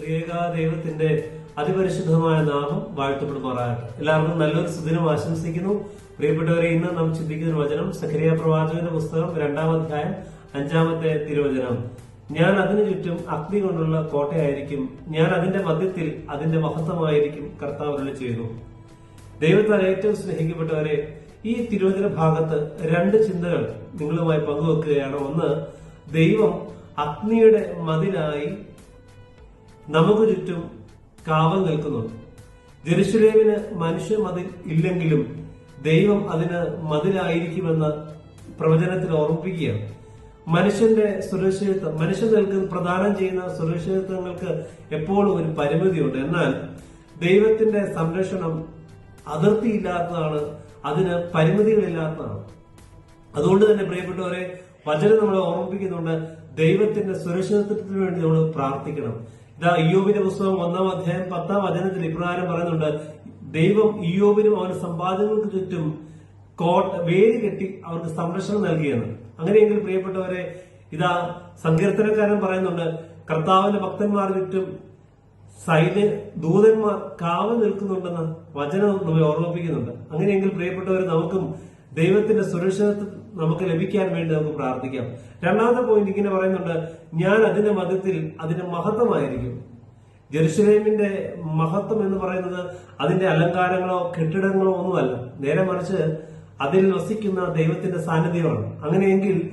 ത്രിയേക ദൈവത്തിന്റെ അതിപരിശുദ്ധമായ നാമം വാഴ്ത്തപ്പെടുമാറാകട്ടെ. എല്ലാവർക്കും നല്ലൊരു സുദിനം ആശംസിക്കുന്നു. പ്രിയപ്പെട്ടവരെ ഇന്ന് നാം ചിന്തിക്കുന്ന വചനം സഖരിയ പ്രവാചകന്റെ പുസ്തകം രണ്ടാം അധ്യായം അഞ്ചാമത്തെ തിരുവചനം. ഞാൻ അതിനു ചുറ്റും അഗ്നി കൊണ്ടുള്ള കോട്ടയായിരിക്കും. ഞാൻ അതിന്റെ മധ്യത്തിൽ അതിന്റെ മഹത്വമായിരിക്കും കർത്താവ് ചെയ്യുന്നു. ദൈവത്താൽ ഏറ്റവും സ്നേഹിക്കപ്പെട്ടവരെ ഈ തിരുവചന ഭാഗത്ത് രണ്ട് ചിന്തകൾ നിങ്ങളുമായി പങ്കുവെക്കുകയാണ്. ഒന്ന് ദൈവം അഗ്നിയുടെ മതിലായി നമുക്ക് ചുറ്റും കാവൽ നിൽക്കുന്നുണ്ട്. ജെറുസലേമിന് മനുഷ്യ മതിൽ ഇല്ലെങ്കിലും ദൈവം അതിന് മതിലായിരിക്കുമെന്ന് പ്രവചനത്തിൽ ഓർമ്മിപ്പിക്കുകയാണ്. മനുഷ്യന്റെ സുരക്ഷിതത്വം മനുഷ്യൻ നിൽക്കുന്ന പ്രദാനം ചെയ്യുന്ന സുരക്ഷിതത്വങ്ങൾക്ക് എപ്പോഴും ഒരു പരിമിതിയുണ്ട്. എന്നാൽ ദൈവത്തിന്റെ സംരക്ഷണം അതിർത്തിയില്ലാത്തതാണ് അതിന് പരിമിതികളില്ലാത്തതാണ്. അതുകൊണ്ട് തന്നെ പ്രിയപ്പെട്ടവരെ വചനം നമ്മളെ ഓർമ്മിപ്പിക്കുന്നുണ്ട് ദൈവത്തിന്റെ സുരക്ഷിതത്വത്തിന് വേണ്ടി നമ്മൾ പ്രാർത്ഥിക്കണം. ഇതാ ഇയോബിന്റെ പുസ്തകം ഒന്നാം അധ്യായം പത്താം വചനത്തിൽ ഇപ്രകാരം പറയുന്നുണ്ട് ദൈവം ഇയോബിനും അവന്റെ സമ്പാദ്യങ്ങൾക്ക് ചുറ്റും കോട്ട വേലി കെട്ടി അവർക്ക് സംരക്ഷണം നൽകിയെന്ന്. അങ്ങനെയെങ്കിൽ പ്രിയപ്പെട്ടവരെ ഇതാ സങ്കീർത്തനക്കാരൻ പറയുന്നുണ്ട് കർത്താവിന്റെ ഭക്തന്മാർ ചുറ്റും സൈന്യ ദൂതന്മാർ കാവൽ നിൽക്കുന്നുണ്ടെന്ന് വചനം നമ്മെ ഓർമ്മിപ്പിക്കുന്നുണ്ട്. അങ്ങനെയെങ്കിൽ പ്രിയപ്പെട്ടവരെ നമുക്കും ദൈവത്തിന്റെ സുരക്ഷിതത്വം നമുക്ക് ലഭിക്കാൻ വേണ്ടി നമുക്ക് പ്രാർത്ഥിക്കാം. രണ്ടാമത്തെ പോയിന്റ് ഇങ്ങനെ പറയുന്നുണ്ട് ഞാൻ അതിന്റെ മതത്തിൽ അതിന്റെ മഹത്വമായിരിക്കും. ജെറുസലേമിന്റെ മഹത്വം എന്ന് പറയുന്നത് അതിന്റെ അലങ്കാരങ്ങളോ കെട്ടിടങ്ങളോ ഒന്നുമല്ല. നേരെ മറിച്ച് അതിൽ വസിക്കുന്ന ദൈവത്തിന്റെ സാന്നിധ്യമാണ്. അങ്ങനെയെങ്കിൽ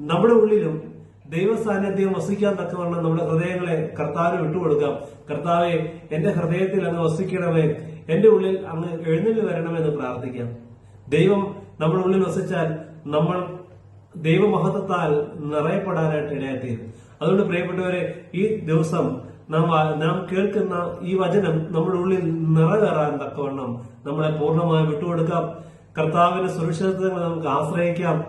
നമ്മുടെ ഉള്ളിലും ദൈവ സാന്നിധ്യം വസിക്കാൻ തക്കവണ്ണം നമ്മുടെ ഹൃദയങ്ങളെ കർത്താവിന് വിട്ടുകൊടുക്കാം. കർത്താവെ എന്റെ ഹൃദയത്തിൽ അങ്ങ് വസിക്കണമേ എന്റെ ഉള്ളിൽ അങ്ങ് എഴുന്നള്ളി വരണമെന്ന് പ്രാർത്ഥിക്കാം. ദൈവം നമ്മുടെ ഉള്ളിൽ വസിച്ചാൽ നമ്മൾ ദൈവമഹത്വത്താൽ നിറയപ്പെടാനായിട്ട് ഇടയാത്തീരും അതുകൊണ്ട് പ്രിയപ്പെട്ടവരെ ഈ ദിവസം നാം നാം കേൾക്കുന്ന ഈ വചനം നമ്മുടെ ഉള്ളിൽ നിറവേറാൻ തക്കവണ്ണം നമ്മളെ പൂർണമായി വിട്ടുകൊടുക്കാം. കർത്താവിന്റെ സുരക്ഷിതത്വങ്ങൾ നമുക്ക് ആശ്രയിക്കാം.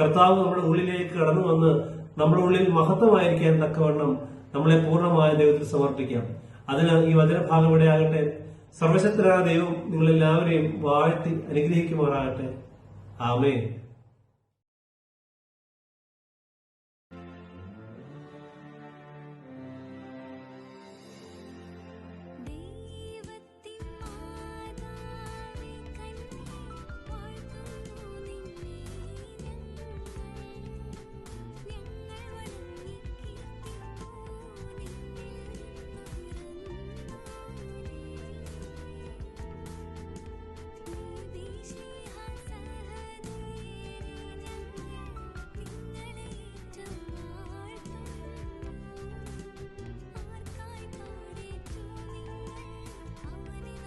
കർത്താവ് നമ്മുടെ ഉള്ളിലേക്ക് കടന്നു വന്ന് നമ്മുടെ ഉള്ളിൽ മഹത്വമായിരിക്കാൻ തക്കവണ്ണം നമ്മളെ പൂർണമായ ദൈവത്തിൽ സമർപ്പിക്കാം. അതിന് ഈ വചനഭാഗം ഇടയാകട്ടെ സർവശക്തരായ ദൈവം നിങ്ങളെല്ലാവരെയും വാഴ്ത്തി അനുഗ്രഹിക്കുമാറാകട്ടെ. ആമേ